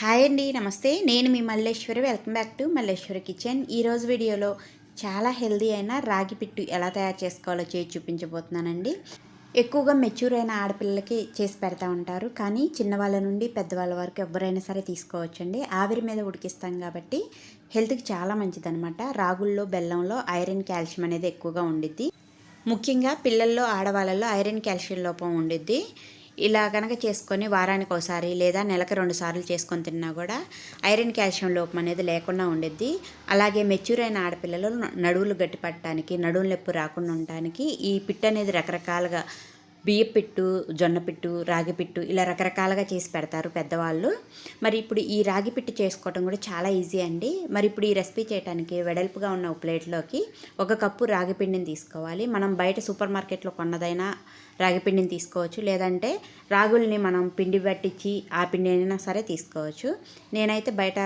Hi అండి నమస్తే. నేను మీ Malleswari. Welcome back to Malleswari kitchen ఈరోజు వీడియోలో చాలా హెల్దీ అయిన రాగి పిట్టు ఎలా తయారు చేసుకోవాలో చేసి చూపించబోతున్నానండి. ఎక్కువగా మెచ్యూర్ అయిన ఆడపిల్లలకి చేసి పెడతా ఉంటారు. కానీ చిన్నవాళ్ళ నుండి పెద్దవాళ్ళ వరకు ఎవరైనా సరే తీసుకోవచ్చండి. ఆవిరి మీద ఉడికిస్తాం కాబట్టి హెల్త్కి చాలా మంచిదనమాట రాగుల్లో బెల్లంలో ఐరన్ కాల్షియం అనేది ఎక్కువగా ఉండిద్ది. ముఖ్యంగా పిల్లల్లో ఆడవాళ్ళలో ఐరన్ కాల్షియం లోపం ఉండిద్ది. ఇలా కనుక చేసుకొని వారానికి ఒకసారి లేదా నెలకు రెండు సార్లు చేసుకొని తిన్నా కూడా ఐరన్ కాల్షియం లోపం అనేది లేకుండా ఉండిద్ది. అలాగే మెచ్యూర్ అయిన ఆడపిల్లలు నడువులు గట్టిపట్టడానికి నడువులు నొప్పి రాకుండా ఉండడానికి ఈ పిట్ అనేది రకరకాలుగా బియ్య పిట్టు జొన్న పిట్టు రాగి పిట్టు ఇలా రకరకాలుగా చేసి పెడతారు పెద్దవాళ్ళు. మరి ఇప్పుడు ఈ రాగి పిట్టు చేసుకోవటం కూడా చాలా ఈజీ అండి. మరి ఇప్పుడు ఈ రెసిపీ చేయడానికి వెడల్పుగా ఉన్న ప్లేట్లోకి ఒక కప్పు రాగి పిండిని తీసుకోవాలి. మనం బయట సూపర్ మార్కెట్లో కొన్నదైనా రాగిపిండిని తీసుకోవచ్చు. లేదంటే రాగుల్ని మనం పిండి పట్టించి ఆ పిండి అయినా సరే తీసుకోవచ్చు. నేనైతే బయట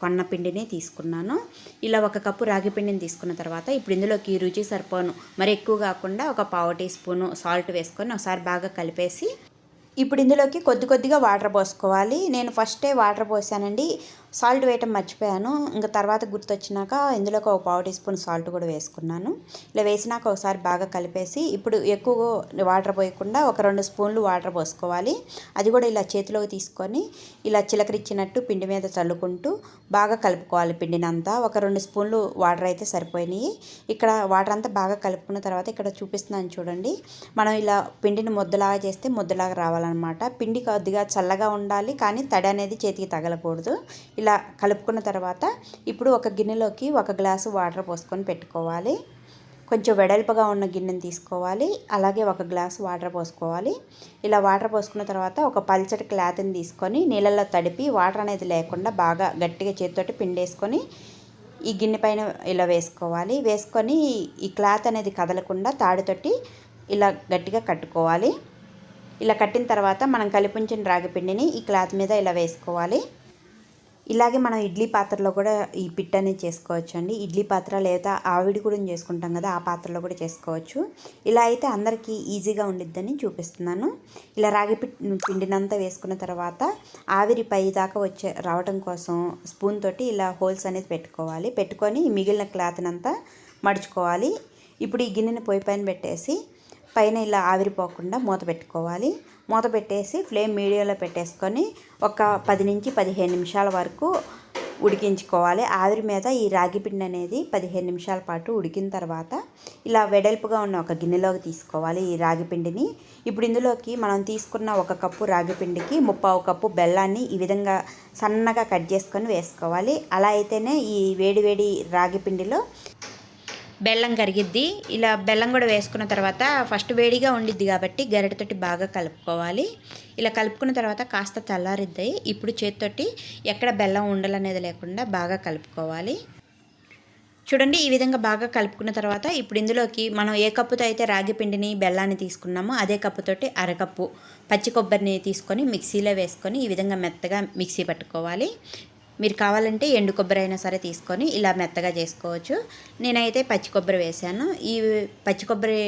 కొన్న పిండినే తీసుకున్నాను. ఇలా ఒక కప్పు రాగి పిండిని తీసుకున్న తర్వాత ఇప్పుడు ఇందులోకి రుచి సరిపోను. మరి ఎక్కువ కాకుండా ఒక పావు టీ స్పూను సాల్ట్ వేసుకొని ఒకసారి బాగా కలిపేసి ఇప్పుడు ఇందులోకి కొద్ది కొద్దిగా వాటర్ పోసుకోవాలి. నేను ఫస్టే వాటర్ పోసానండి. సాల్ట్ వేయటం మర్చిపోయాను. ఇంకా తర్వాత గుర్తొచ్చినాక ఇందులోకి ఒక పావు టీ స్పూన్ సాల్ట్ కూడా వేసుకున్నాను. ఇలా వేసినాక ఒకసారి బాగా కలిపేసి ఇప్పుడు ఎక్కువ వాటర్ పోయకుండా ఒక రెండు స్పూన్లు వాటర్ పోసుకోవాలి. అది కూడా ఇలా చేతిలోకి తీసుకొని ఇలా చిలకరిచ్చినట్టు పిండి మీద చల్లుకుంటూ బాగా కలుపుకోవాలి పిండినంతా. ఒక రెండు స్పూన్లు వాటర్ అయితే సరిపోయినాయి. ఇక్కడ వాటర్ అంతా బాగా కలుపుకున్న తర్వాత ఇక్కడ చూపిస్తున్నాను చూడండి. మనం ఇలా పిండిని ముద్దలాగా చేస్తే ముద్దలాగా రావాలన్నమాట పిండి కొద్దిగా చల్లగా ఉండాలి కానీ తడి అనేది చేతికి తగలకూడదు. ఇలా కలుపుకున్న తర్వాత ఇప్పుడు ఒక గిన్నెలోకి ఒక గ్లాసు వాటర్ పోసుకొని పెట్టుకోవాలి. కొంచెం వెడల్పుగా ఉన్న గిన్నెని తీసుకోవాలి. అలాగే ఒక గ్లాస్ వాటర్ పోసుకోవాలి. ఇలా వాటర్ పోసుకున్న తర్వాత ఒక పల్చటి క్లాత్ని తీసుకొని నీళ్ళల్లో తడిపి వాటర్ అనేది లేకుండా బాగా గట్టిగా చేతితోటి పిండేసుకొని ఈ గిన్నె పైన ఇలా వేసుకోవాలి. వేసుకొని ఈ క్లాత్ అనేది కదలకుండా తాడుతోటి ఇలా గట్టిగా కట్టుకోవాలి. ఇలా కట్టిన తర్వాత మనం కలిపించిన రాగి పిండిని ఈ క్లాత్ మీద ఇలా వేసుకోవాలి. ఇలాగే మనం ఇడ్లీ పాత్రలో కూడా ఈ పిట్ అనేది చేసుకోవచ్చు అండి. ఇడ్లీ పాత్ర లేదా ఆవిడి కూడా చేసుకుంటాం కదా ఆ పాత్రలో కూడా చేసుకోవచ్చు. ఇలా అయితే అందరికీ ఈజీగా ఉండిద్దని చూపిస్తున్నాను. ఇలా రాగి పిండినంతా వేసుకున్న తర్వాత ఆవిరి పై దాకా వచ్చే రావడం కోసం స్పూన్ తోటి ఇలా హోల్స్ అనేది పెట్టుకోవాలి. పెట్టుకొని మిగిలిన క్లాత్నంతా మడుచుకోవాలి. ఇప్పుడు ఈ గిన్నెని పొయ్యి పైన పెట్టేసి పైన ఇలా ఆవిరిపోకుండా మూత పెట్టుకోవాలి. మూత పెట్టేసి ఫ్లేమ్ మీడియంలో పెట్టేసుకొని ఒక పది నుంచి పదిహేను నిమిషాల వరకు ఉడికించుకోవాలి. ఆవిరి మీద ఈ రాగి పిండి అనేది పదిహేను నిమిషాల పాటు ఉడికిన తర్వాత ఇలా వెడల్పుగా ఉన్న ఒక గిన్నెలోకి తీసుకోవాలి ఈ రాగి పిండిని. ఇప్పుడు ఇందులోకి మనం తీసుకున్న ఒక కప్పు రాగి పిండికి ముప్పావు కప్పు బెల్లాన్ని ఈ విధంగా సన్నగా కట్ చేసుకొని వేసుకోవాలి. అలా అయితేనే ఈ వేడి వేడి రాగి పిండిలో బెల్లం కరిగిద్ది. ఇలా బెల్లం కూడా వేసుకున్న తర్వాత ఫస్ట్ వేడిగా ఉండిద్ది కాబట్టి గరిటతోటి బాగా కలుపుకోవాలి. ఇలా కలుపుకున్న తర్వాత కాస్త చల్లారిద్ది ఇప్పుడు చేతితోటి ఎక్కడ బెల్లం ఉండలనేది లేకుండా బాగా కలుపుకోవాలి. చూడండి ఈ విధంగా బాగా కలుపుకున్న తర్వాత ఇప్పుడు ఇందులోకి మనం ఏ కప్పుతో అయితే రాగి పిండిని బెల్లాన్ని తీసుకున్నామో అదే కప్పుతోటి అరకప్పు పచ్చి కొబ్బరిని తీసుకొని మిక్సీలో వేసుకొని ఈ విధంగా మెత్తగా మిక్సీ పట్టుకోవాలి. మీరు కావాలంటే ఎండు కొబ్బరి అయినా సరే తీసుకొని ఇలా మెత్తగా చేసుకోవచ్చు. నేనైతే పచ్చి కొబ్బరి వేసాను. ఈ పచ్చి కొబ్బరి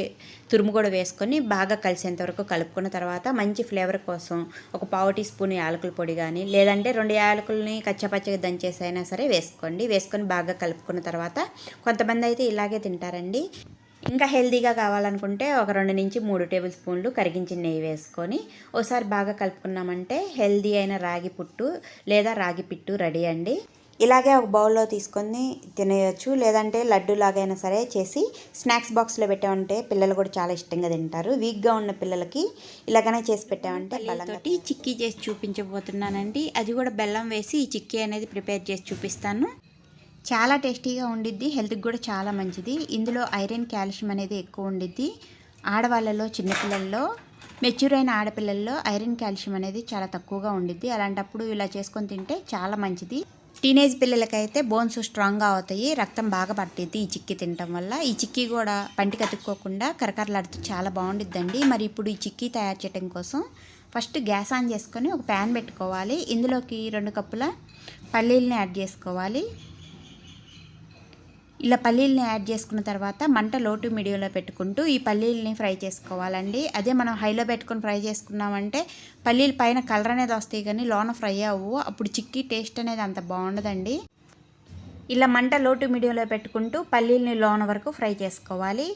తురుము కూడా వేసుకొని బాగా కలిసేంత వరకు కలుపుకున్న తర్వాత మంచి ఫ్లేవర్ కోసం ఒక పావు టీ స్పూన్ యాలకుల పొడి కానీ లేదంటే రెండు యాలకుల్ని కచ్చపచ్చగా దంచేసి అయినా సరే వేసుకోండి. వేసుకొని బాగా కలుపుకున్న తర్వాత కొంతమంది అయితే ఇలాగే తింటారండి. ఇంకా హెల్తీగా కావాలనుకుంటే ఒక రెండు నుంచి మూడు టేబుల్ స్పూన్లు కరిగించిన నెయ్యి వేసుకొని ఒకసారి బాగా కలుపుకున్నామంటే హెల్తీ అయిన రాగి పుట్టు లేదా రాగి పిట్టు రెడీ అండి. ఇలాగే ఒక బౌల్లో తీసుకొని తినేయచ్చు లేదంటే లడ్డు లాగైనా సరే చేసి స్నాక్స్ బాక్స్లో పెట్టామంటే పిల్లలు కూడా చాలా ఇష్టంగా తింటారు. వీక్గా ఉన్న పిల్లలకి ఇలాగనే చేసి పెట్టామంటే బలంతోటి చిక్కీ చేసి చూపించబోతున్నానండి. అది కూడా బెల్లం వేసి ఈ చిక్కీ అనేది ప్రిపేర్ చేసి చూపిస్తాను. చాలా టేస్టీగా ఉండిద్ది హెల్త్కి కూడా చాలా మంచిది. ఇందులో ఐరన్ కాల్షియం అనేది ఎక్కువ ఉండిద్ది. ఆడవాళ్ళలో చిన్నపిల్లల్లో మెచ్యూర్ అయిన ఆడపిల్లల్లో ఐరన్ కాల్షియం అనేది చాలా తక్కువగా ఉండిద్ది. అలాంటప్పుడు ఇలా చేసుకొని తింటే చాలా మంచిది. టీనేజ్ పిల్లలకైతే బోన్స్ స్ట్రాంగ్గా అవుతాయి రక్తం బాగా పట్టిద్ది ఈ చిక్కీ తినటం వల్ల. ఈ చిక్కీ కూడా పంటికి అతుక్కోకుండా కరకరలాడుతూ చాలా బాగుండిద్దండి. మరి ఇప్పుడు ఈ చిక్కీ తయారు చేయడం కోసం ఫస్ట్ గ్యాస్ ఆన్ చేసుకొని ఒక ప్యాన్ పెట్టుకోవాలి. ఇందులోకి రెండు కప్పుల పల్లీలని యాడ్ చేసుకోవాలి. ఇలా పల్లీలని యాడ్ చేసుకున్న తర్వాత మంట లోటు మీడియంలో పెట్టుకుంటూ ఈ పల్లీలని ఫ్రై చేసుకోవాలండి. అదే మనం హైలో పెట్టుకొని ఫ్రై చేసుకున్నామంటే పల్లీల పైన కలర్ అనేది వస్తాయి కానీ లోన ఫ్రై అవ్వు. అప్పుడు చిక్కీ టేస్ట్ అనేది అంత బాగుండదండి. ఇలా మంట లోటు మీడియంలో పెట్టుకుంటూ పల్లీలని లోన వరకు ఫ్రై చేసుకోవాలి.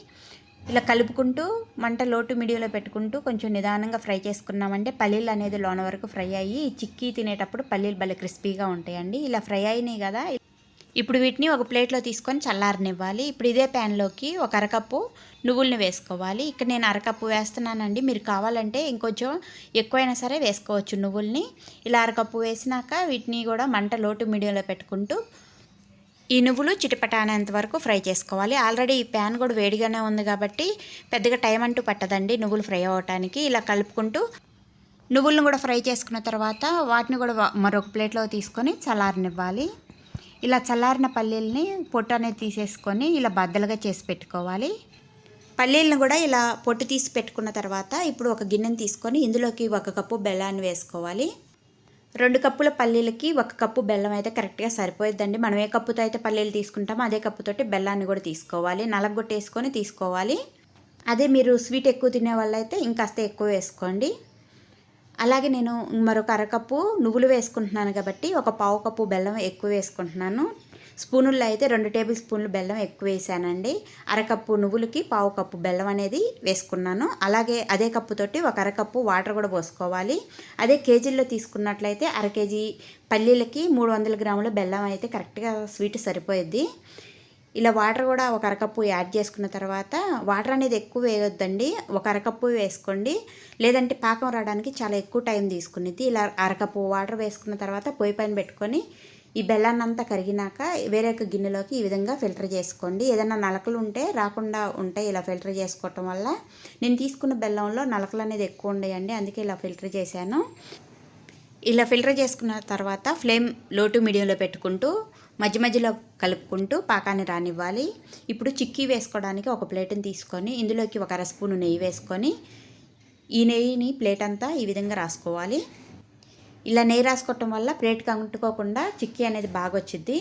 ఇలా కలుపుకుంటూ మంట లోటు మీడియంలో పెట్టుకుంటూ కొంచెం నిదానంగా ఫ్రై చేసుకున్నామంటే పల్లీలు అనేది లోన వరకు ఫ్రై అయ్యి చిక్కీ తినేటప్పుడు పల్లీలు భలే క్రిస్పీగా ఉంటాయండి. ఇలా ఫ్రై అయినాయి కదా. ఇప్పుడు వీటిని ఒక ప్లేట్లో తీసుకొని చల్లారనివ్వాలి. ఇప్పుడు ఇదే ప్యాన్లోకి ఒక అరకప్పు నువ్వుల్ని వేసుకోవాలి. ఇక్కడ నేను అరకప్పు వేస్తున్నానండి. మీరు కావాలంటే ఇంకొంచెం ఎక్కువైనా సరే వేసుకోవచ్చు నువ్వుల్ని. ఇలా అరకప్పు వేసినాక వీటిని కూడా మంట లోటు మీడియంలో పెట్టుకుంటూ ఈ నువ్వులు చిటిపటానేంత వరకు ఫ్రై చేసుకోవాలి. ఆల్రెడీ ఈ ప్యాన్ కూడా వేడిగానే ఉంది కాబట్టి పెద్దగా టైం అంటూ పట్టదండి నువ్వులు ఫ్రై అవ్వటానికి. ఇలా కలుపుకుంటూ నువ్వులను కూడా ఫ్రై చేసుకున్న తర్వాత వాటిని కూడా మరొక ప్లేట్లో తీసుకొని చల్లారనివ్వాలి. ఇలా చల్లారిన పల్లీలని పొట్టు అనేది తీసేసుకొని ఇలా బద్దలుగా చేసి పెట్టుకోవాలి. పల్లీలను కూడా ఇలా పొట్టు తీసి పెట్టుకున్న తర్వాత ఇప్పుడు ఒక గిన్నెని తీసుకొని ఇందులోకి ఒక కప్పు బెల్లాన్ని వేసుకోవాలి. రెండు కప్పుల పల్లీలకి ఒక కప్పు బెల్లం అయితే కరెక్ట్గా సరిపోయిద్దండి. మనం ఏ కప్పుతో అయితే పల్లీలు తీసుకుంటామో అదే కప్పుతోటి బెల్లాన్ని కూడా తీసుకోవాలి. నలగొట్టేసుకొని తీసుకోవాలి. అదే మీరు స్వీట్ ఎక్కువ తినే వాళ్ళైతే ఇంకాస్త ఎక్కువ వేసుకోండి. అలాగే నేను మరొక అరకప్పు నువ్వులు వేసుకుంటున్నాను కాబట్టి ఒక పావు కప్పు బెల్లం ఎక్కువ వేసుకుంటున్నాను. స్పూనుల్లో అయితే రెండు టేబుల్ స్పూన్లు బెల్లం ఎక్కువ వేసానండి. అరకప్పు నువ్వులకి పావు కప్పు బెల్లం అనేది వేసుకున్నాను. అలాగే అదే కప్పుతోటి ఒక అరకప్పు వాటర్ కూడా పోసుకోవాలి. అదే కేజీల్లో తీసుకున్నట్లయితే అర కేజీ పల్లీలకి మూడు వందల గ్రాముల బెల్లం అయితే కరెక్ట్గా స్వీట్ సరిపోయిద్ది. ఇలా వాటర్ కూడా ఒక అరకప్పు యాడ్ చేసుకున్న తర్వాత వాటర్ అనేది ఎక్కువ వేయొద్దండి. ఒక అరకప్పు వేసుకోండి. లేదంటే పాకం రావడానికి చాలా ఎక్కువ టైం తీసుకునేది. ఇలా అరకప్పు వాటర్ వేసుకున్న తర్వాత పొయ్యి పైన పెట్టుకొని ఈ బెల్లాన్ని అంతా కరిగినాక వేరే ఒక గిన్నెలోకి ఈ విధంగా ఫిల్టర్ చేసుకోండి. ఏదైనా నలకలు ఉంటే రాకుండా ఉంటాయి ఇలా ఫిల్టర్ చేసుకోవటం వల్ల నేను తీసుకున్న బెల్లంలో నలకలు అనేది ఎక్కువ ఉండేయండి. అందుకే ఇలా ఫిల్టర్ చేశాను. ఇలా ఫిల్టర్ చేసుకున్న తర్వాత ఫ్లేమ్ లోటు మీడియంలో పెట్టుకుంటూ మధ్య మధ్యలో కలుపుకుంటూ పాకాన్ని రానివ్వాలి. ఇప్పుడు చిక్కీ వేసుకోవడానికి ఒక ప్లేట్ని తీసుకొని ఇందులోకి ఒక అర స్పూను నెయ్యి వేసుకొని ఈ నెయ్యిని ప్లేట్ అంతా ఈ విధంగా రాసుకోవాలి. ఇలా నెయ్యి రాసుకోవటం వల్ల ప్లేట్ కంటుకోకుండా చిక్కీ అనేది బాగా వచ్చింది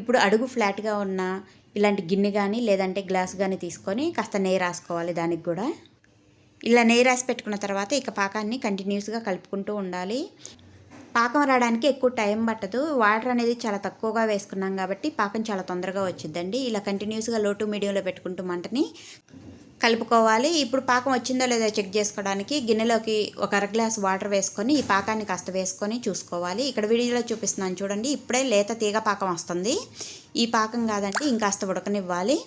ఇప్పుడు అడుగు ఫ్లాట్గా ఉన్న ఇలాంటి గిన్నె కానీ లేదంటే గ్లాస్ కానీ తీసుకొని కాస్త నెయ్యి రాసుకోవాలి దానికి కూడా. ఇలా నెయ్యి రాసి పెట్టుకున్న తర్వాత ఇక పాకాన్ని కంటిన్యూస్గా కలుపుకుంటూ ఉండాలి. పాకం రావడానికి ఎక్కువ టైం పట్టదు. వాటర్ అనేది చాలా తక్కువగా వేసుకున్నాం కాబట్టి పాకం చాలా తొందరగా వచ్చిందండి ఇలా కంటిన్యూస్గా లోటు మీడియంలో పెట్టుకుంటూ మంటని కలుపుకోవాలి. ఇప్పుడు పాకం వచ్చిందో లేదో చెక్ చేసుకోవడానికి గిన్నెలోకి ఒక అర గ్లాస్ వాటర్ వేసుకొని ఈ పాకాన్ని కాస్త వేసుకొని చూసుకోవాలి. ఇక్కడ వీడియోలో చూపిస్తున్నాను చూడండి. ఇప్పుడే లేత తీగ పాకం వస్తుంది. ఈ పాకం కాదంటే ఇంకాస్త ఉడకనివ్వాలి.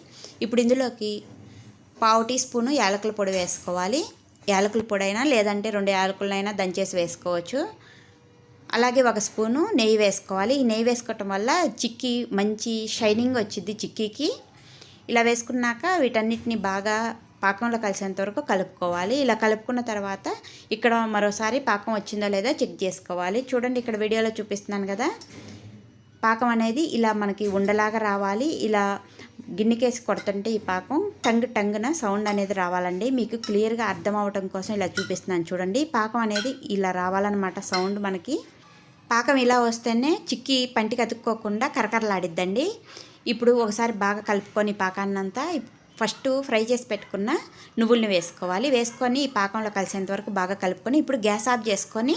ఇప్పుడు ఇందులోకి పావు టీ స్పూను యాలకుల పొడి వేసుకోవాలి. యాలకుల పొడి అయినా లేదంటే రెండు యాలకులైనా దంచేసి వేసుకోవచ్చు. అలాగే ఒక స్పూను నెయ్యి వేసుకోవాలి. ఈ నెయ్యి వేసుకోవటం వల్ల చిక్కీ మంచి షైనింగ్ వచ్చింది చిక్కీకి. ఇలా వేసుకున్నాక వీటన్నిటిని బాగా పాకంలో కలిసేంత వరకు కలుపుకోవాలి. ఇలా కలుపుకున్న తర్వాత ఇక్కడ మరోసారి పాకం వచ్చిందో లేదో చెక్ చేసుకోవాలి. చూడండి ఇక్కడ వీడియోలో చూపిస్తున్నాను కదా. పాకం అనేది ఇలా మనకి ఉండలాగా రావాలి. ఇలా గిన్నెకేసి కొడుతుంటే ఈ పాకం టంగ్ టంగున సౌండ్ అనేది రావాలండి. మీకు క్లియర్గా అర్థం అవటం కోసం ఇలా చూపిస్తున్నాను చూడండి. పాకం అనేది ఇలా రావాలన్నమాట సౌండ్ మనకి. పాకం ఇలా వస్తేనే చిక్కి పంటికి అతుక్కోకుండా కరకరలాడిద్దండి. ఇప్పుడు ఒకసారి బాగా కలుపుకొని పాకాన్నంతా ఫస్ట్ ఫ్రై చేసి పెట్టుకున్న నువ్వుల్ని వేసుకోవాలి. వేసుకొని ఈ పాకంలో కలిసేంత వరకు బాగా కలుపుకొని ఇప్పుడు గ్యాస్ ఆఫ్ చేసుకొని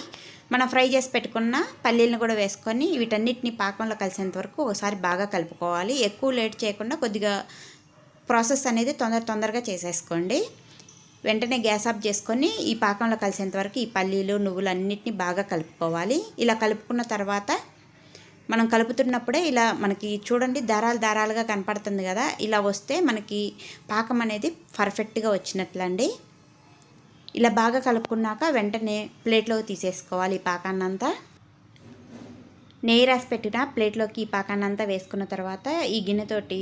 మనం ఫ్రై చేసి పెట్టుకున్న పల్లీలను కూడా వేసుకొని వీటన్నిటిని పాకంలో కలిసేంత వరకు ఒకసారి బాగా కలుపుకోవాలి. ఎక్కువ లేట్ చేయకుండా కొద్దిగా ప్రాసెస్ అనేది తొందర తొందరగా చేసేసుకోండి. వెంటనే గ్యాస్ ఆఫ్ చేసుకొని ఈ పాకంలో కలిసేంత వరకు ఈ పల్లీలు నువ్వులు అన్నిటిని బాగా కలుపుకోవాలి. ఇలా కలుపుకున్న తర్వాత మనం కలుపుతున్నప్పుడే ఇలా మనకి చూడండి దారాలు దారాలుగా కనపడుతుంది కదా ఇలా వస్తే మనకి పాకం అనేది పర్ఫెక్ట్గా వచ్చినట్లండి. ఇలా బాగా కలుపుకున్నాక వెంటనే ప్లేట్లోకి తీసేసుకోవాలి ఈ పాకాన్నంతా. నెయ్యి రాసి పెట్టిన ప్లేట్లోకి ఈ పాకాన్నంతా వేసుకున్న తర్వాత ఈ గిన్నెతోటి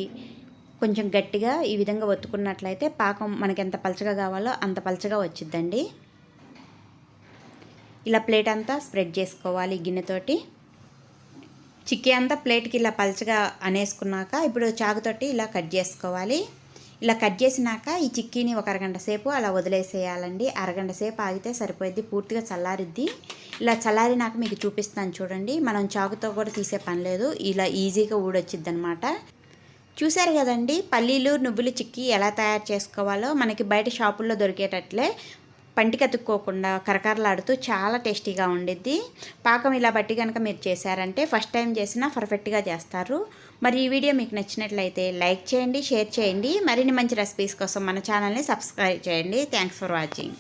కొంచెం గట్టిగా ఈ విధంగా ఒత్తుకున్నట్లయితే పాకం మనకి ఎంత పలచగా కావాలో అంత పలచగా వచ్చిద్దండి. ఇలా ప్లేట్ అంతా స్ప్రెడ్ చేసుకోవాలి గిన్నెతోటి. చిక్కీ అంతా ప్లేట్కి ఇలా పలచగా అనేసుకున్నాక ఇప్పుడు చాకుతోటి ఇలా కట్ చేసుకోవాలి. ఇలా కట్ చేసినాక ఈ చిక్కీని ఒక అరగంట సేపు అలా వదిలేసేయాలండి. అరగంట సేపు ఆగితే సరిపోయిద్ది పూర్తిగా చల్లారిద్ది. ఇలా చల్లారినాక మీకు చూపిస్తాను చూడండి. మనం చాకుతో కూడా తీసే పని లేదు. ఇలా ఈజీగా ఊడొచ్చిద్ది అనమాట చూశారు కదండి పల్లీలు నువ్వులు చిక్కి ఎలా తయారు చేసుకోవాలో మనకి బయట షాపుల్లో దొరికేటట్లే పంటికి అతుక్కోకుండా కరకరలాడుతూ చాలా టేస్టీగా ఉండిద్ది. పాకం ఇలా బట్టి కనుక మీరు చేశారంటే ఫస్ట్ టైం చేసినా పర్ఫెక్ట్గా చేస్తారు. మరి ఈ వీడియో మీకు నచ్చినట్లయితే లైక్ చేయండి షేర్ చేయండి. మరిన్ని మంచి రెసిపీస్ కోసం మన ఛానల్ని సబ్స్క్రైబ్ చేయండి. Thanks for watching